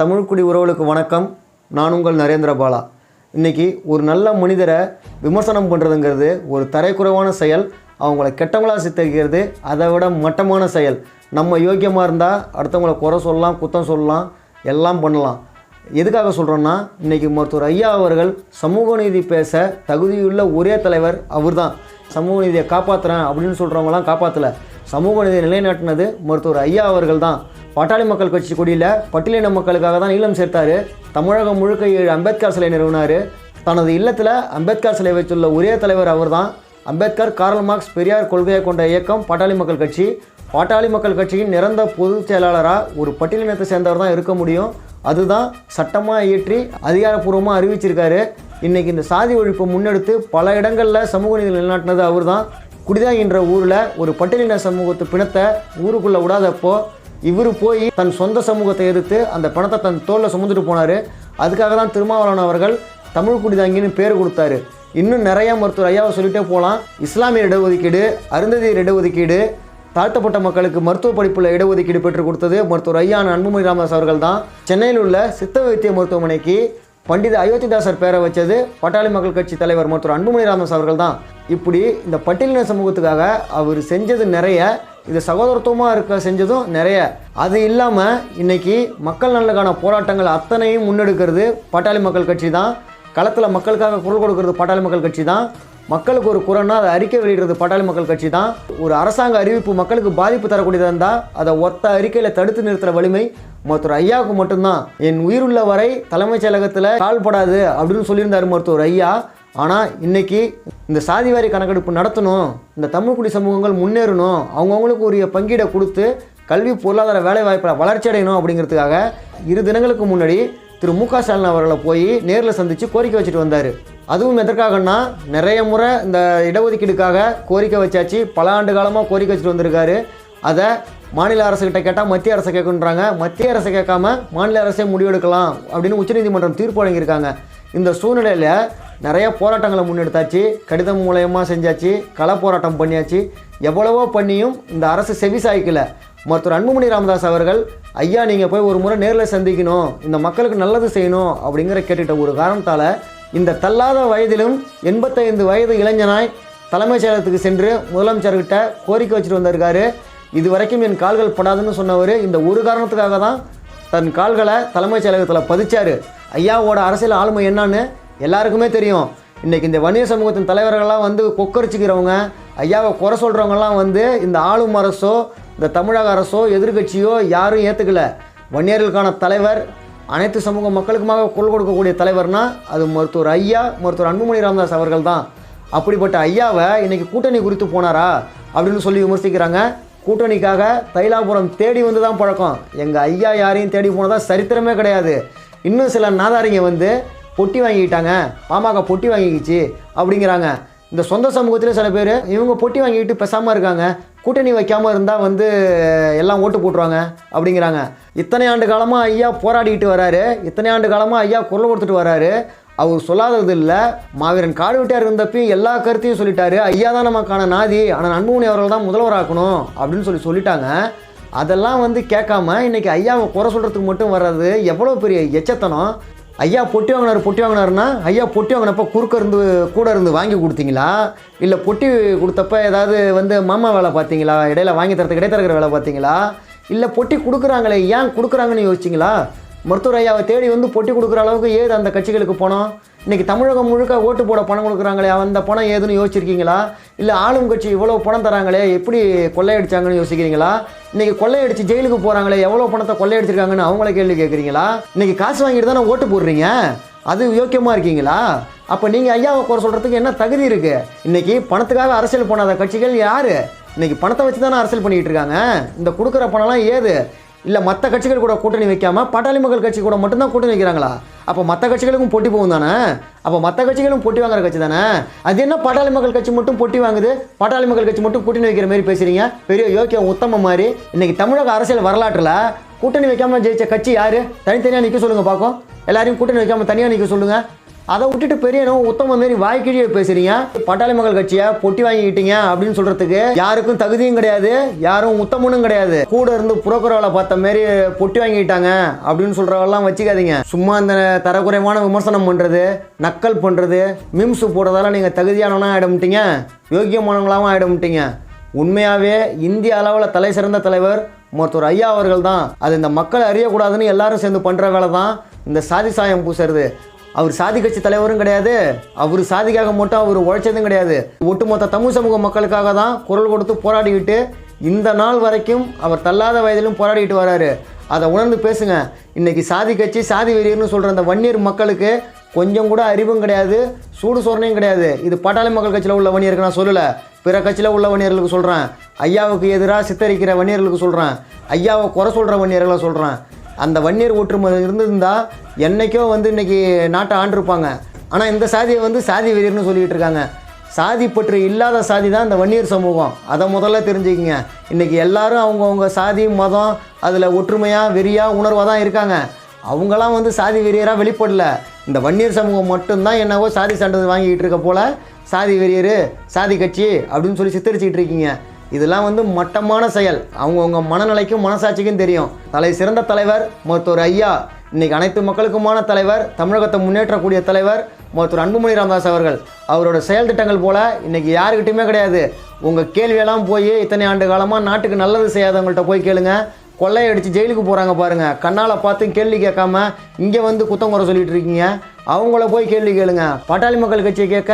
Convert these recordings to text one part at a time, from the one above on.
தமிழ்குடி உறவுகளுக்கு வணக்கம். நான் உங்கள் நரேந்திர பாலா. இன்றைக்கி ஒரு நல்ல மனிதரை விமர்சனம் பண்ணுறதுங்கிறது ஒரு தரைக்குறைவான செயல். அவங்கள கெட்டவங்களா சித்தரிக்கிறது அதை விட மட்டமான செயல். நம்ம யோக்கியமாக இருந்தால் அடுத்தவங்கள குறை சொல்லலாம் குத்தம் சொல்லலாம் எல்லாம் பண்ணலாம். எதுக்காக சொல்கிறோன்னா இன்றைக்கி மருத்துவர் ஐயா அவர்கள் சமூக நீதி பேச தகுதியுள்ள ஒரே தலைவர் அவர் தான் சமூக நீதியை காப்பாற்றுறேன் அப்படின்னு சொல்கிறவங்களாம் காப்பாற்றலை சமூக நீதியை நிலைநாட்டினது மருத்துவர் ஐயா அவர்கள் தான் பாட்டாளி மக்கள் கட்சி கொடியில் பட்டியலின மக்களுக்காக தான் நீளம் சேர்த்தார். தமிழகம் முழுக்க ஏழு அம்பேத்கர் சிலை நிறுவினார். தனது இல்லத்தில் அம்பேத்கர் சிலை வைத்துள்ள ஒரே தலைவர் அவர்தான். அம்பேத்கர் கார்ல் மார்க்ஸ் பெரியார் கொள்கையை கொண்ட இயக்கம் பாட்டாளி மக்கள் கட்சி. பாட்டாளி மக்கள் கட்சியின் நிரந்த பொதுச் செயலாளராக ஒரு பட்டியலினத்தை சேர்ந்தவர் தான் இருக்க முடியும். அதுதான் சட்டமாக இயற்றி அதிகாரப்பூர்வமாக அறிவிச்சிருக்காரு. இன்றைக்கி இந்த சாதி ஒழிப்பை முன்னெடுத்து பல இடங்களில் சமூக நீதி நிலைநாட்டினது அவர் தான் குடிதாகின்ற ஊரில் ஒரு பட்டியலின சமூகத்து பிணத்தை ஊருக்குள்ளே விடாதப்போ இவர் போய் தன் சொந்த சமூகத்தை எதிர்த்து அந்த பணத்தை தன் தோளில் சுமந்துட்டு போனார். அதுக்காக தான் திருமாவளவன் அவர்கள் தமிழ் குடிதாங்கின்னு பேர் கொடுத்தாரு. இன்னும் நிறைய மருத்துவர் ஐயாவை சொல்லிட்டே போகலாம் இஸ்லாமிய இடஒதுக்கீடு அருந்ததியர் இடஒதுக்கீடு தாழ்த்தப்பட்ட மக்களுக்கு மருத்துவ படிப்பில் இடஒதுக்கீடு பெற்றுக் கொடுத்தது மருத்துவர் ஐயான அன்புமணி ராமதாஸ் அவர்கள் தான். சென்னையில் உள்ள சித்த வைத்திய மருத்துவமனைக்கு பண்டித அயோத்திதாசர் பேரை வச்சது பட்டாளி மக்கள் கட்சி தலைவர் மருத்துவர் அன்புமணி ராமதாஸ் அவர்கள் தான். இப்படி இந்த பட்டியலின சமூகத்துக்காக அவர் செஞ்சது நிறைய. இது சகோதரத்துவமாக இருக்க செஞ்சதும் நிறைய. அது இல்லாமல் இன்றைக்கி மக்கள் நலனுக்கான போராட்டங்கள் அத்தனையும் முன்னெடுக்கிறது பாட்டாளி மக்கள் கட்சி தான். களத்தில் மக்களுக்காக குரல் கொடுக்கறது பாட்டாளி மக்கள் கட்சி தான். மக்களுக்கு ஒரு குறைனா அதை அறிக்கை வெளியிடுறது பாட்டாளி மக்கள் கட்சி தான். ஒரு அரசாங்க அறிவிப்பு மக்களுக்கு பாதிப்பு தரக்கூடியதாக இருந்தால் அதை ஒத்த அறிக்கையில் தடுத்து நிறுத்துகிற வலிமை மருத்துவர் ஐயாவுக்கு மட்டும்தான். என் உயிருள்ள வரை தலைமைச் செயலகத்தில் கால்படாது அப்படின்னு சொல்லியிருந்தார் மருத்துவர் ஐயா. ஆனால் இன்னைக்கு இந்த சாதிவாரி கணக்கெடுப்பு நடத்தணும் இந்த தமிழ்குடி சமூகங்கள் முன்னேறணும் அவங்கவுங்களுக்கு உரிய பங்கீடை கொடுத்து கல்வி பொருளாதார வேலைவாய்ப்பில் வளர்ச்சி அடையணும் அப்படிங்கிறதுக்காக இரு தினங்களுக்கு முன்னாடி திரு மு க ஸ்டாலின் அவர்களை போய் நேரில் சந்தித்து கோரிக்கை வச்சுட்டு வந்தார். அதுவும் எதற்காகன்னா நிறைய முறை இந்த இடஒதுக்கீடுக்காக கோரிக்கை வச்சாச்சு. பல ஆண்டு காலமாக கோரிக்கை வச்சுட்டு வந்திருக்காரு. அதை மாநில அரசுக்கிட்ட கேட்டால் மத்திய அரசை கேட்குன்றாங்க. மத்திய அரசை கேட்காம மாநில அரசே முடிவெடுக்கலாம் அப்படின்னு உச்சநீதிமன்றம் தீர்ப்பு வழங்கியிருக்காங்க. இந்த சூழ்நிலையில் நிறைய போராட்டங்களை முன்னெடுத்தாச்சு. கடிதம் மூலயமா செஞ்சாச்சு. கள போராட்டம் பண்ணியாச்சு. எவ்வளவோ பண்ணியும் இந்த அரசு செவி சாய்க்கல மருத்துவர் அன்புமணி ராமதாஸ் அவர்கள் ஐயா நீங்கள் போய் ஒரு முறை நேரில் சந்திக்கணும். இந்த மக்களுக்கு நல்லது செய்யணும். அப்படிங்கிற கேட்டுட்ட ஒரு காரணத்தால் இந்த தள்ளாத வயதிலும் எண்பத்தைந்து வயது இளைஞனாய் தலைமைச் செயலகத்துக்கு சென்று முதலமைச்சர்கிட்ட கோரிக்கை வச்சுட்டு வந்திருக்காரு. இது வரைக்கும் என் கால்கள் படாதுன்னு சொன்னவர் இந்த ஒரு காரணத்துக்காக தான் தன் கால்களை தலைமைச் செயலகத்தில் பதிச்சார். ஐயாவோட அரசியல் ஆளுமை என்னன்னு எல்லாருக்குமே தெரியும். இன்றைக்கி இந்த வணிக சமூகத்தின் தலைவர்கள்லாம் வந்து கொக்கரிச்சிக்கிறவங்க ஐயாவை குறை சொல்கிறவங்கலாம் வந்து இந்த ஆளும் அரசோ இந்த தமிழக அரசோ எதிர்க்கட்சியோ யாரும் ஏற்றுக்கல வன்னியர்களுக்கான தலைவர் அனைத்து சமூக மக்களுக்குமாக குரல் கொடுக்கக்கூடிய தலைவர்னால் அது மருத்துவர் ஐயா மருத்துவர் அன்புமணி ராமதாஸ் அவர்கள் தான் அப்படிப்பட்ட ஐயாவை இன்றைக்கி கூட்டணி குறித்து போனாரா அப்படின்னு சொல்லி விமர்சிக்கிறாங்க. கூட்டணிக்காக தைலாபுரம் தேடி வந்து தான் பழக்கம். எங்கள் ஐயா யாரையும் தேடி போனதாக சரித்திரமே கிடையாது. இன்னும் சில நாதாரிங்க வந்து பொட்டி வாங்கிக்கிட்டாங்க. பாமக பொட்டி வாங்கிக்கிச்சு அப்படிங்கிறாங்க. இந்த சொந்த சமூகத்தில் சில பேர் இவங்க பொட்டி வாங்கிக்கிட்டு பேசாமல் இருக்காங்க. கூட்டணி வைக்காமல் இருந்தால் வந்து எல்லாம் ஓட்டு போட்டுருவாங்க அப்படிங்கிறாங்க. இத்தனை ஆண்டு காலமாக ஐயா போராடிக்கிட்டு வராரு. இத்தனை ஆண்டு காலமாக ஐயா குரல் கொடுத்துட்டு வராரு. அவர் சொல்லாதது இல்லை. மாவீரன் காடு விட்டார் இருந்தப்பையும் எல்லா கருத்தையும் சொல்லிட்டாரு. ஐயா தான் நமக்கான நாதி. ஆனால் அன்புமணி அவர்கள் தான் முதல்வராக்கணும் அப்படின்னு சொல்லி சொல்லிட்டாங்க. அதெல்லாம் வந்து கேட்காம இன்னைக்கு ஐயாவை குறை சொல்கிறதுக்கு மட்டும் வர்றது எவ்வளோ பெரிய எச்சத்தனம். ஐயா பொட்டி வாங்கினார் பொட்டி வாங்கினாருன்னா ஐயா பொட்டி வாங்கினப்போ குறுக்க இருந்து கூட இருந்து வாங்கி கொடுத்தீங்களா? இல்லை பொட்டி கொடுத்தப்ப ஏதாவது வந்து மாமா வேலை பார்த்தீங்களா? இடையில வாங்கி தரத்துக்கு இடைத்தரகிற வேலை பார்த்தீங்களா? இல்லை பொட்டி கொடுக்குறாங்களே ஏன் கொடுக்குறாங்கன்னு யோசிச்சிங்களா? மருத்துவர் ஐயாவை தேடி வந்து பொட்டி கொடுக்குற அளவுக்கு ஏது அந்த கட்சிகளுக்கு போனோம்? இன்றைக்கி தமிழகம் முழுக்க ஓட்டு போட பணம் கொடுக்குறாங்களே அந்த பணம் ஏதுன்னு யோசிச்சிருக்கீங்களா? இல்லை ஆளும் கட்சி இவ்வளோ பணம் தராங்களே எப்படி கொள்ளையடிச்சாங்கன்னு யோசிக்கிறீங்களா? இன்றைக்கி கொள்ளையடிச்சு ஜெயிலுக்கு போகிறாங்களே எவ்வளோ பணத்தை கொள்ளையடிச்சிருக்காங்கன்னு அவங்கள கேள்வி கேட்குறீங்களா இன்றைக்கி காசு வாங்கிட்டு தானே ஓட்டு போடுறீங்க? அது யோக்கியமாக இருக்கீங்களா? அப்போ நீங்கள் ஐயாவை குறை சொல்கிறதுக்கு என்ன தகுதி இருக்குது இன்றைக்கி பணத்துக்காக அரசியல் பண்ணாத கட்சிகள் யார்? இன்றைக்கி பணத்தை வச்சு தானே அரசியல் பண்ணிக்கிட்டு இருக்காங்க? இந்த கொடுக்குற பணம்லாம் ஏது? இல்லை மற்ற கட்சிகள் கூட கூட்டணி வைக்காமல் பாட்டாளி மக்கள் கட்சி கூட மட்டும்தான் கூட்டணி வைக்கிறாங்களா? அப்போ மற்ற கட்சிகளுக்கும் போட்டி போகும் தானே? அப்போ மற்ற கட்சிகளும் போட்டி வாங்குற கட்சி தானே? அது என்ன பாட்டாளி மக்கள் கட்சி மட்டும் போட்டி வாங்குது? பாட்டாளி மக்கள் கட்சி மட்டும் கூட்டணி வைக்கிற மாதிரி பேசுகிறீங்க பெரிய யோக்கியம் உத்தம மாதிரி. இன்றைக்கி தமிழக அரசியல் வரலாற்றில் கூட்டணி வைக்காமல் ஜெயிச்ச கட்சி யார்? தனித்தனியாக நிற்க சொல்லுங்கள் பார்க்கும் எல்லாரையும் கூட்டணி வைக்காமல் தனியாக நிற்க சொல்லுங்கள் அதை விட்டுட்டு பெரிய நம்ம உத்தம மாரி வாய்க்கிழிய பேசுறீங்க. பட்டாளி மக்கள் கட்சியை பொட்டி வாங்கிக்கிட்டீங்க அப்படின்னு சொல்றதுக்கு யாருக்கும் தகுதியும் கிடையாது யாரும் உத்தமனும் கிடையாது. கூட இருந்து புரோக்கரவளை பார்த்த மாரி பொட்டி வாங்கிக்கிட்டாங்க அப்படின்னு சொல்றவெல்லாம் வச்சுக்காதீங்க. சும்மா இந்த தரக்குறைவான விமர்சனம் பண்றது நக்கல் பண்றது மிம்ஸ் போடுறதால நீங்க தகுதியானவனா ஆயிடமிட்டீங்க யோக்கியமானவங்களாவும் ஆயிடமிட்டீங்க உண்மையாகவே இந்திய அளவில் தலை சிறந்த தலைவர் மருத்துவர் ஐயா அவர்கள் தான். அது இந்த மக்கள் அறியக்கூடாதுன்னு எல்லாரும் சேர்ந்து பண்ணுற வேலை தான் இந்த சாதி சாயம் பூசுறது. அவர் சாதி கட்சி தலைவரும் கிடையாது. அவர் சாதிக்காக மட்டும் அவர் உழைச்சதும் கிடையாது. ஒட்டுமொத்த தமிழ் சமூக மக்களுக்காக தான் குரல் கொடுத்து போராடிக்கிட்டு இந்த நாள் வரைக்கும் அவர் தள்ளாத வயதிலும் போராடிக்கிட்டு வராரு. அதை உணர்ந்து பேசுங்க. இன்னைக்கு சாதி கட்சி சாதி வெறியர்னு சொல்கிற அந்த வன்னியர் மக்களுக்கு கொஞ்சம் கூட அறிவும் கிடையாது சூடு சொரணையும் கிடையாது. இது பாட்டாளி மக்கள் கட்சியில் உள்ள வன்னியருக்கு நான் சொல்லலை. பிற கட்சியில் உள்ள வன்னியர்களுக்கு சொல்கிறேன் ஐயாவுக்கு எதிராக சித்தரிக்கிற வன்னியர்களுக்கு சொல்கிறேன் ஐயாவை குறை சொல்கிற வன்னியர்களை சொல்கிறேன் அந்த வன்னியர் ஒற்றுமை இருந்திருந்தால் என்றைக்கோ வந்து இன்றைக்கி நாட்டை ஆண்டிருப்பாங்க. ஆனால் இந்த சாதியை வந்து சாதி வெறியர்னு சொல்லிகிட்டு இருக்காங்க. சாதி பற்று இல்லாத சாதி தான் இந்த வன்னியர் சமூகம். அதை முதல்ல தெரிஞ்சுக்கிங்க. இன்றைக்கி எல்லாரும் அவங்கவுங்க சாதி மதம் அதில் ஒற்றுமையாக வெறியாக உணர்வாக தான் இருக்காங்க. அவங்களாம் வந்து சாதி வெறியராக வெளிப்படல. இந்த வன்னியர் சமூகம் மட்டும்தான் என்னவோ சாதி சான்றிதழ் வாங்கிக்கிட்டு இருக்க போல் சாதி வெறியர் சாதி கட்சி அப்படின்னு சொல்லி சித்தரிச்சிக்கிட்டு இருக்கீங்க. இதெல்லாம் வந்து மட்டமான செயல். அவங்கவுங்க மனநிலைக்கும் மனசாட்சிக்கும் தெரியும். தலை சிறந்த தலைவர் மருத்துவர் ஐயா. இன்றைக்கி அனைத்து மக்களுக்குமான தலைவர் தமிழகத்தை முன்னேற்றக்கூடிய தலைவர் மருத்துவர் அன்புமணி ராமதாஸ் அவர்கள். அவரோட செயல் திட்டங்கள் போல் இன்றைக்கி யாருக்கிட்டையுமே கிடையாது. உங்கள் கேள்வியெல்லாம் போய் இத்தனை ஆண்டு காலமாக நாட்டுக்கு நல்லது செய்யாதவங்கள்ட்ட போய் கேளுங்கள் கொள்ளையடிச்சு ஜெயிலுக்கு போகிறாங்க பாருங்கள் கண்ணால் பார்த்து கேள்வி கேட்காம இங்கே வந்து குத்தம் குறை சொல்லிட்டு இருக்கீங்க. அவங்கள போய் கேள்வி கேளுங்க. பாட்டாளி மக்கள் கட்சியை கேட்க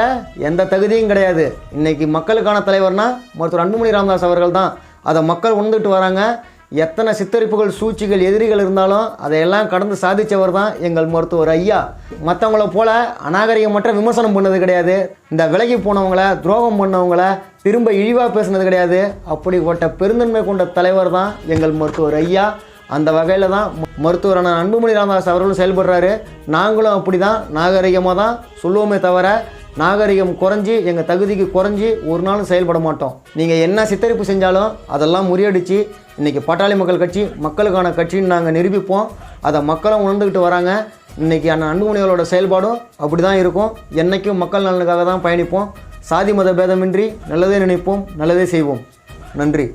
எந்த தகுதியும் கிடையாது. இன்றைக்கி மக்களுக்கான தலைவர்னால் மருத்துவர் அன்புமணி ராமதாஸ் அவர்கள் தான் அதை மக்கள் உணர்ந்துட்டு வராங்க. எத்தனை சித்தரிப்புகள் சூழ்ச்சிகள் எதிரிகள் இருந்தாலும் அதையெல்லாம் கடந்து சாதித்தவர் தான் எங்கள் மருத்துவர் ஐயா. மற்றவங்கள போல அநாகரிகமற்ற விமர்சனம் பண்ணது கிடையாது. இந்த விலகி போனவங்கள துரோகம் பண்ணவங்கள திரும்ப இழிவாக பேசுனது கிடையாது. அப்படிப்பட்ட பெருந்தன்மை கொண்ட தலைவர் தான் எங்கள் மருத்துவர் ஐயா. அந்த வகையில் தான் மருத்துவரான அன்புமணி ராமதாஸ் அவர்களும் செயல்படுறாரு. நாங்களும் அப்படி தான் நாகரிகமாக தான் சொல்லுவோமே தவிர நாகரிகம் குறைஞ்சி எங்கள் தகுதிக்கு குறைஞ்சி ஒரு நாளும் செயல்பட மாட்டோம். நீங்கள் என்ன சித்தரிப்பு செஞ்சாலும் அதெல்லாம் முறியடித்து இன்றைக்கி பட்டாளி மக்கள் கட்சி மக்களுக்கான கட்சின்னு நாங்கள் நிரூபிப்போம். அதை மக்களும் உணர்ந்துக்கிட்டு வராங்க. இன்றைக்கி அண்ணன் அன்புமணிகளோட செயல்பாடும் அப்படி தான் இருக்கும். என்றைக்கும் மக்கள் நலனுக்காக தான் பயணிப்போம். சாதி மத பேதமின்றி நல்லதே நினைப்போம் நல்லதே செய்வோம். நன்றி.